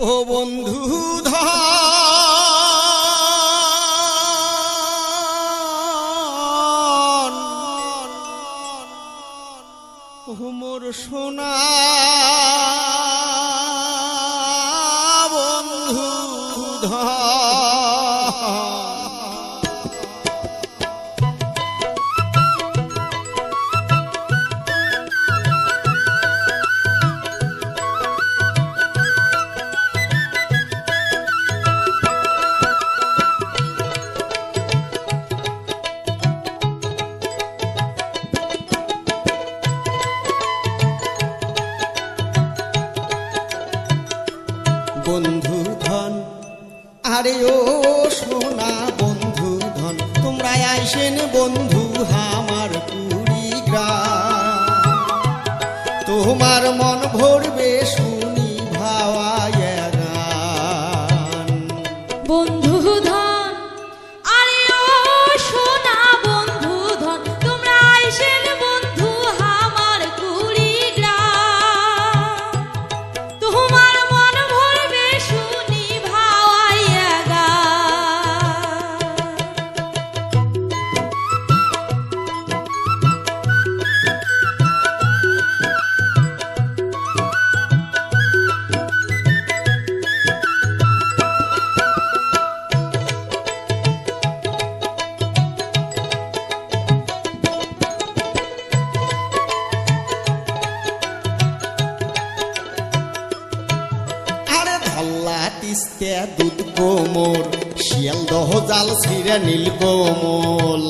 ও বন্ধু ধন বন্ধু ধন আরে ও সোনা বন্ধু ধন তোমরা আইসেন বন্ধু আমার কুড়ি গ্রাম তোমার মন ভরবে শুনি ধল্লা তিস্তে দুধ কোমর শিয়াল দহ জাল ছিঁড়ে নীল কোমল।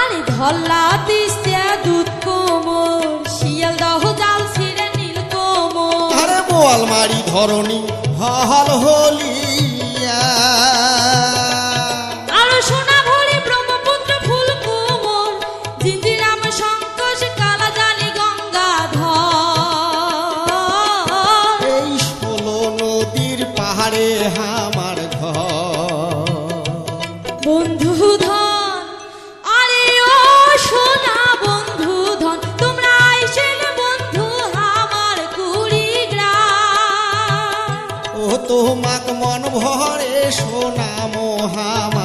আরে ধল্লা তিস্তিয়া দুধ কোমর শিয়াল দহ জাল ছিঁড়ে নীল কোমর আরে বোয়াল মারি ধরণী হল হলিয়া ভরে সোনা মোহামার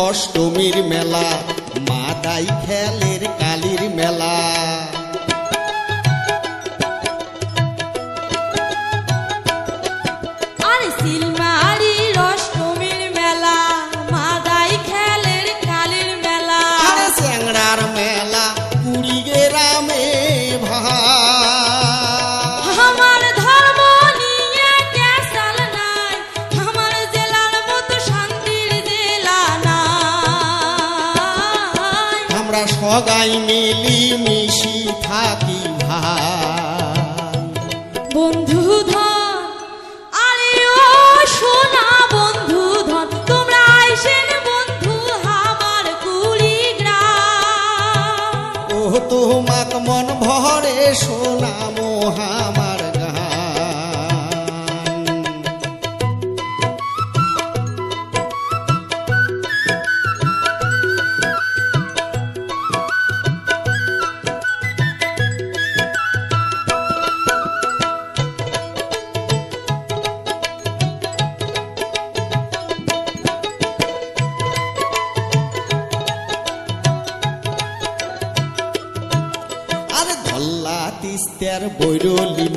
অষ্টমীর মেলা মাদাই খেলের সগাই মিলি মিশি থাকি ভাই বন্ধু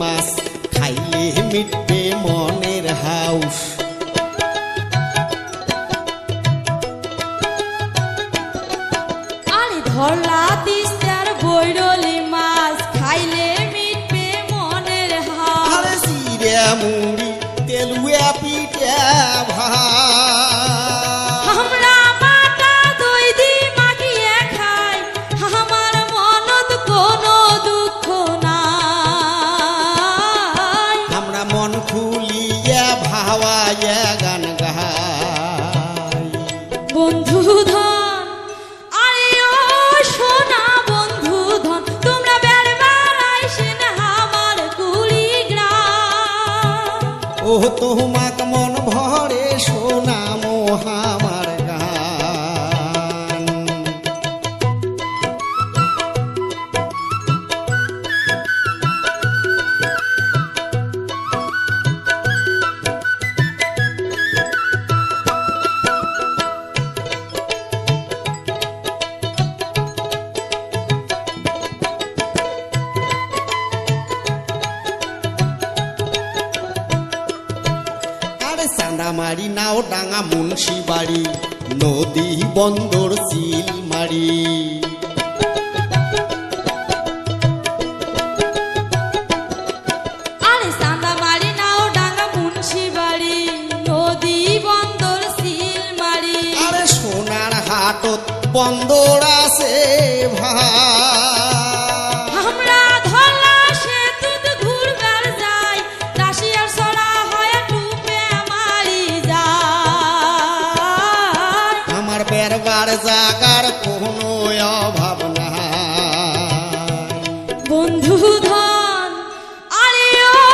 মাছ খাইলে মিটবে মনের হাউস। আরে ধরলা তিস্তার বৈরলি মাছ খাইলে মিটবে মনের হাত আরে সিরে মুড়ি তেলুয়া পিঠা ভাই ও তোমাক মন ভরে সোনা আমার সান্দামারি নাও ডাঙা মুন্সি বাড়ি নদী বন্দর সান্দা মারি। নাও ডাঙ্গা মুন্সি নদী বন্দর সিলমারি আরে সোনার হাটত বন্দর আছে ভাই। জাগার কোনো অভাব বন্ধু ধন আরে ও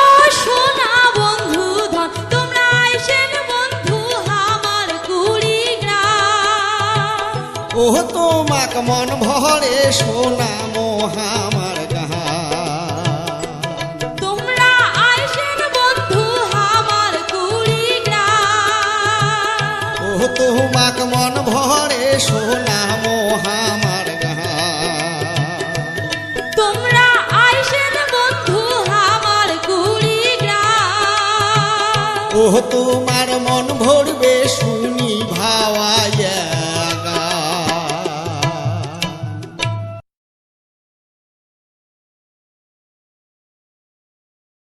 সোনা বন্ধু ধন তোমরা আইসেন বন্ধু আমার কুড়ি গ্রাম। ও তোমাক মন ভরে শোনামো আমার গান তোমরা আইসেন বন্ধু আমার কুড়ি গ্রাম। ও তোমাক মন ভরে শোনামো আমার গান তোমরা আইসেন বন্ধু আমার কুড়ি গ্রাম ও তোমার মন ভরবে শু